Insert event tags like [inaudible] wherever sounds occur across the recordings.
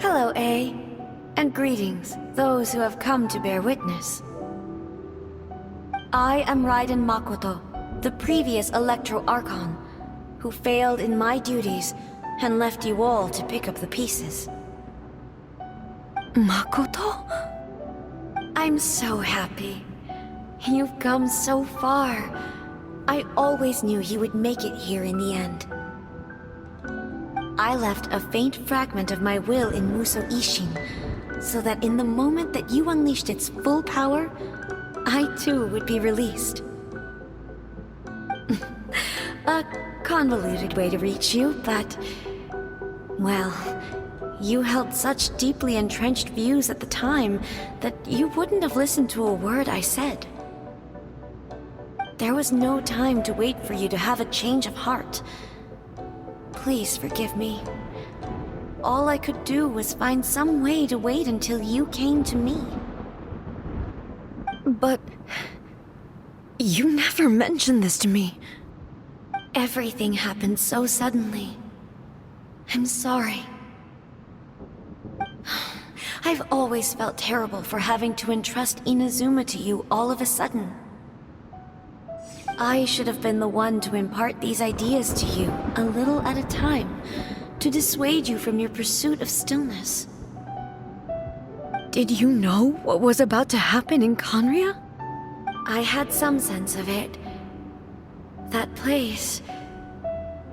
Hello, A. And greetings, those who have come to bear witness. I am Raiden Makoto, the previous Electro Archon, who failed in my duties and left you all to pick up the pieces. Makoto? I'm so happy. You've come so far. I always knew you would make it here in the end. I left a faint fragment of my will in Muso Ishin, so that in the moment that you unleashed its full power, I too would be released. [laughs] a convoluted way to reach you, but... Well, you held such deeply entrenched views at the time that you wouldn't have listened to a word I said. There was no time to wait for you to have a change of heart. Please forgive me. All I could do was find some way to wait until you came to me. But... You never mentioned this to me. Everything happened so suddenly. I'm sorry. [sighs] I've always felt terrible for having to entrust Inazuma to you all of a sudden. I should have been the one to impart these ideas to you, a little at a time, to dissuade you from your pursuit of stillness. Did you know what was about to happen in Conria? I had some sense of it. That place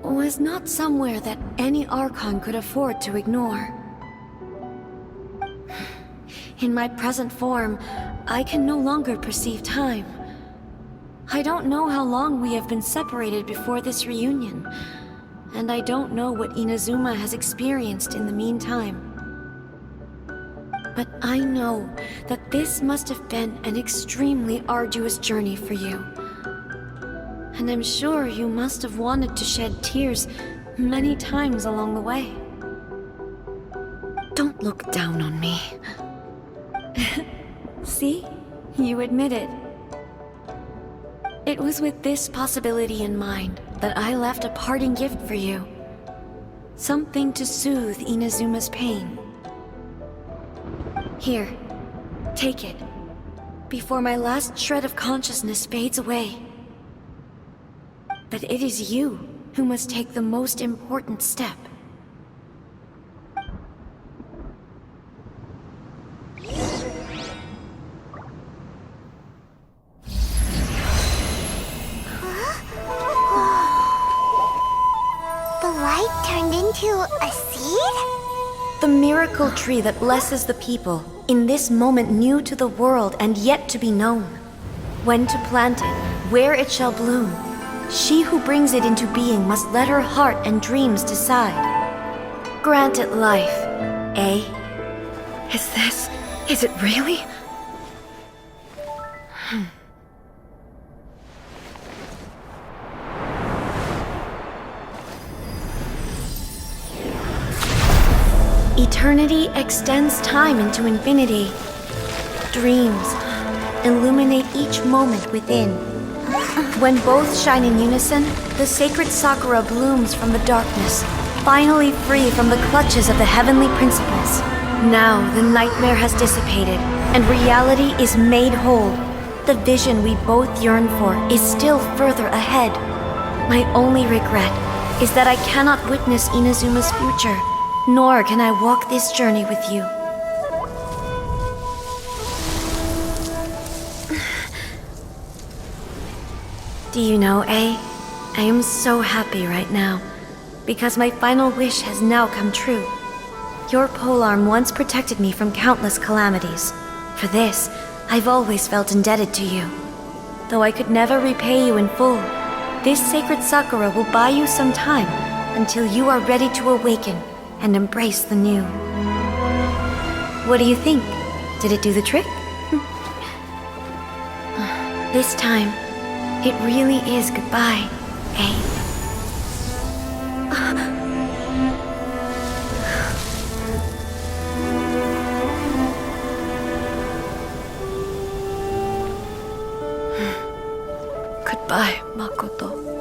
was not somewhere that any Archon could afford to ignore. [sighs] In my present form, I can no longer perceive time. I don't know how long we have been separated before this reunion, and I don't know what Inazuma has experienced in the meantime. But I know that this must have been an extremely arduous journey for you. And I'm sure you must have wanted to shed tears many times along the way. Don't look down on me. [laughs] See? You admit it. It was with this possibility in mind that I left a parting gift for you. Something to soothe Inazuma's pain. Here, take it. Before my last shred of consciousness fades away. But it is you who must take the most important step. Into a seed? The miracle tree that blesses the people, in this moment new to the world and yet to be known. When to plant it, where it shall bloom. She who brings it into being must let her heart and dreams decide. Grant it life, eh? Is this. is it really? Eternity extends time into infinity. Dreams illuminate each moment within. When both shine in unison, the sacred Sakura blooms from the darkness, finally free from the clutches of the heavenly principles. Now the nightmare has dissipated, and reality is made whole. The vision we both yearn for is still further ahead. My only regret is that I cannot witness Inazuma's future, nor can I walk this journey with you. [sighs] Do you know, A? I am so happy right now, because my final wish has now come true. Your polearm once protected me from countless calamities. For this, I've always felt indebted to you. Though I could never repay you in full, this sacred Sakura will buy you some time until you are ready to awaken and embrace the new. What do you think? Did it do the trick? [laughs] this time, it really is goodbye, eh? [sighs] [sighs] goodbye, Makoto.